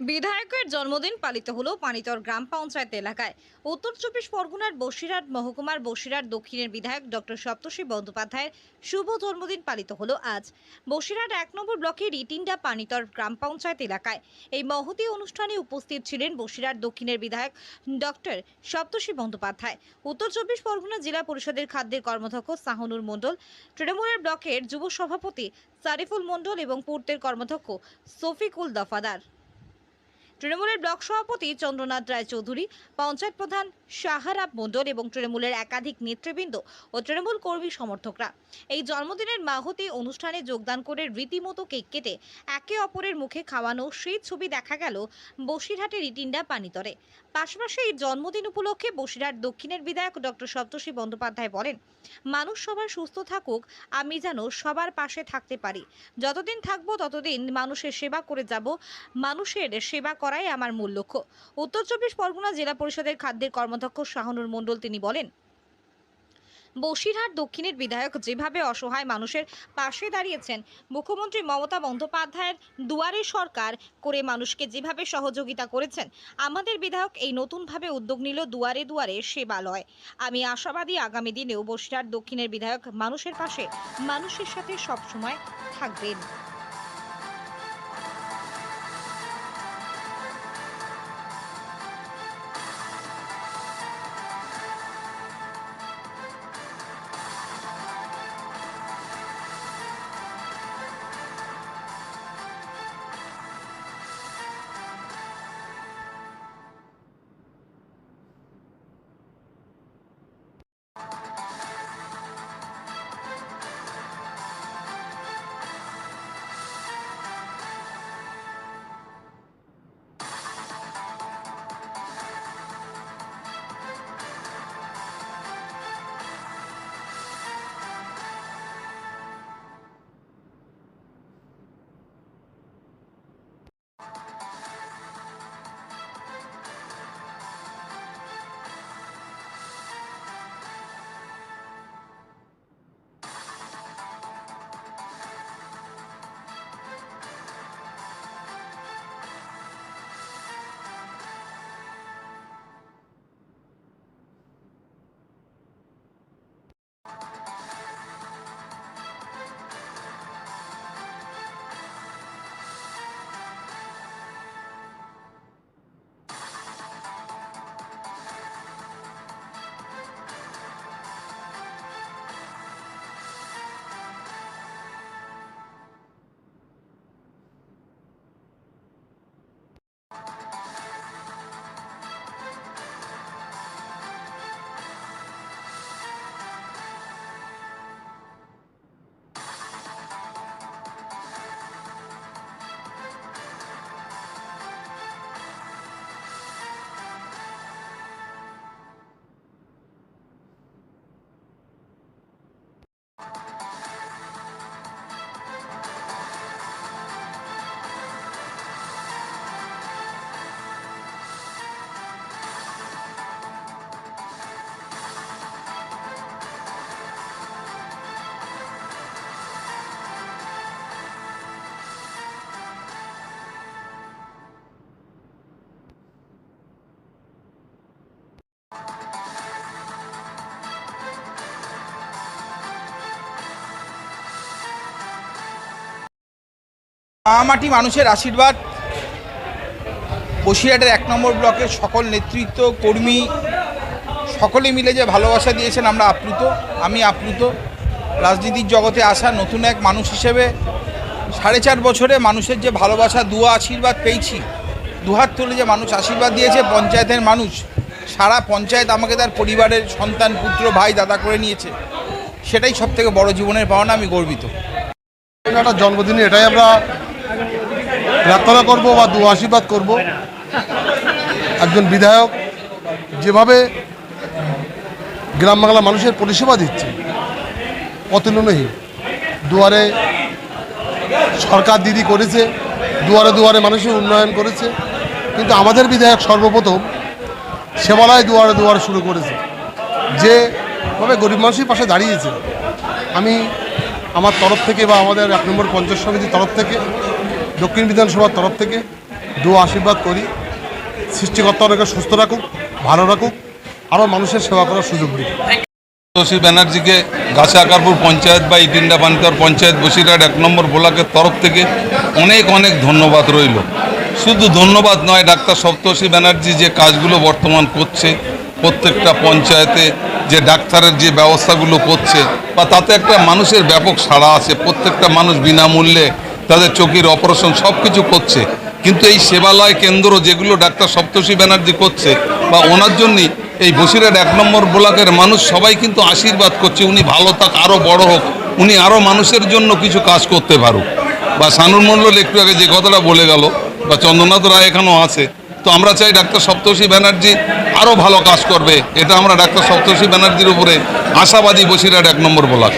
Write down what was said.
বিধায়কের জন্মদিন পালিত হলো পানিতর গ্রাম পঞ্চায়েত এলাকায়। উত্তর চব্বিশ পরগনার বসিরহাট মহকুমার বসিরহাট দক্ষিণের বিধায়ক ডক্টর সপ্তর্ষি বন্দ্যোপাধ্যায়ের শুভ জন্মদিন পালিত হলো আজ। বসিরহাট এক নম্বর ব্লকের ইটিন্ডা পানিতর গ্রাম পঞ্চায়েত এলাকায়। এই মহতি অনুষ্ঠানে উপস্থিত ছিলেন বসিরহাট দক্ষিণের বিধায়ক ডক্টর সপ্তর্ষি বন্দ্যোপাধ্যায়। উত্তর চব্বিশ পরগনা জেলা পরিষদের খাদ্যের কর্মধ্যক্ষ সাহনুর মণ্ডল, তৃণমূলের ব্লকের যুব সভাপতি সারিফুল মণ্ডল এবং পূর্তের কর্মধ্যক্ষ সফিকুল দফাদার। তৃণমূলের ব্লক সভাপতি চন্দ্রনাথ রায় চৌধুরী, পঞ্চায়েত প্রধান শাহারাব মণ্ডল এবং তৃণমূলের একাধিক নেতৃবৃন্দ ও তৃণমূল কর্মী সমর্থকরা। এই জন্মদিনের মাহতি অনুষ্ঠানে যোগদান করে রীতিমতো কেক কেটে একে অপরের মুখে খাওয়ানো সেই ছবি দেখা গেল বসিরহাটের ইটিন্ডা পানিতরে। পাশাপাশি এই জন্মদিন উপলক্ষে বসিরহাট দক্ষিণের বিধায়ক ডক্টর সপ্তর্ষি বন্দ্যোপাধ্যায় বলেন, মানুষ সবাই সুস্থ থাকুক, আমি যেন সবার পাশে থাকতে পারি। যতদিন থাকব ততদিন মানুষের সেবা করে যাব, মানুষের সেবা করাই আমার মূল লক্ষ্য। উত্তর চব্বিশ পরগনা জেলা পরিষদের খাদ্যের কর্মধ্যক্ষ শাহনুর মণ্ডল তিনি বলেন, বসিরহাট দক্ষিণের বিধায়ক যেভাবে অসহায় মানুষের পাশে দাঁড়িয়েছেন, মুখ্যমন্ত্রী মমতা বন্দ্যোপাধ্যায়ের দুয়ারে সরকার করে মানুষকে যেভাবে সহযোগিতা করেছেন, আমাদের বিধায়ক এই নতুনভাবে উদ্যোগ নিল দুয়ারে দুয়ারে সেবালয়। আমি আশাবাদী আগামী দিনেও বসিরহাট দক্ষিণের বিধায়ক মানুষের পাশে মানুষের সাথে সবসময় থাকবেন। মাটি মানুষের আশীর্বাদ। বসিরহাটের এক নম্বর ব্লকের সকল নেতৃত্ব, কর্মী, সকলে মিলে যে ভালোবাসা দিয়েছেন, আমরা আপ্লুত, আমি আপ্লুত। রাজনীতির জগতে আসা নতুন এক মানুষ হিসেবে সাড়ে চার বছরে মানুষের যে ভালোবাসা, দুয়া, আশীর্বাদ পেয়েছি, দুহাত তুলে যে মানুষ আশীর্বাদ দিয়েছে, পঞ্চায়েতের মানুষ, সারা পঞ্চায়েত আমাকে তার পরিবারের সন্তান, পুত্র, ভাই, দাদা করে নিয়েছে। সেটাই সব থেকে বড় জীবনের পাওনা, আমি গর্বিত। একটা জন্মদিনে এটাই আমরা প্রার্থনা করব বা দু আশীর্বাদ করব। একজন বিধায়ক যেভাবে গ্রাম বাংলা মানুষের পরিষেবা দিচ্ছে, অতুলনীয়। দুয়ারে সরকার দিদি করেছে, দুয়ারে দুয়ারে মানুষের উন্নয়ন করেছে, কিন্তু আমাদের বিধায়ক সর্বপ্রথম সেবালয় দুয়ারে দুয়ারে শুরু করেছে। যেভাবে গরিব মানুষের পাশে দাঁড়িয়েছে। আমি আমার তরফ থেকে বা আমাদের এক নম্বর পঞ্চায়েত সমিতির তরফ থেকে দক্ষিণ বিধানসভার তরফ থেকে দু আশীর্বাদ করি। সৃষ্টিকর্তা অনেকে সুস্থ রাখুক, ভালো রাখুক, আরও মানুষের সেবা করার সুযোগ দিই তোষী ব্যানার্জিকে গাছে আকারপুর পঞ্চায়েত বা ইটিন্ডা পানিতর পঞ্চায়েত বসিরহাট এক নম্বর ব্লকের তরফ থেকে অনেক অনেক ধন্যবাদ রইল। শুধু ধন্যবাদ নয়, ডাক্তার সপ্তর্ষি ব্যানার্জি যে কাজগুলো বর্তমান করছে, প্রত্যেকটা পঞ্চায়েতে যে ডাক্তারের যে ব্যবস্থাগুলো করছে, বা তাতে একটা মানুষের ব্যাপক সাড়া আছে, প্রত্যেকটা মানুষ বিনামূল্যে তাদের চোখের অপারেশন সব কিছু করছে। কিন্তু এই সেবালয় কেন্দ্র যেগুলো ডাক্তার সপ্তর্ষি ব্যানার্জি করছে বা ওনার জন্যই, এই বসিরহাট এক নম্বর ব্লকের মানুষ সবাই কিন্তু আশীর্বাদ করছে, উনি ভালো থাক আরও বড় হোক, উনি আরও মানুষের জন্য কিছু কাজ করতে পারুক। বা সানুর মণ্ডল একটু আগে যে কথাটা বলে গেল, বা চন্দ্রনাথ রায় এখানেও আছে, তো আমরা চাই ডাক্তার সপ্তর্ষি ব্যানার্জি আরও ভালো কাজ করবে, এটা আমরা ডাক্তার সপ্তর্ষি ব্যানার্জির উপরে আশাবাদী বসিরহাট এক নম্বর ব্লক।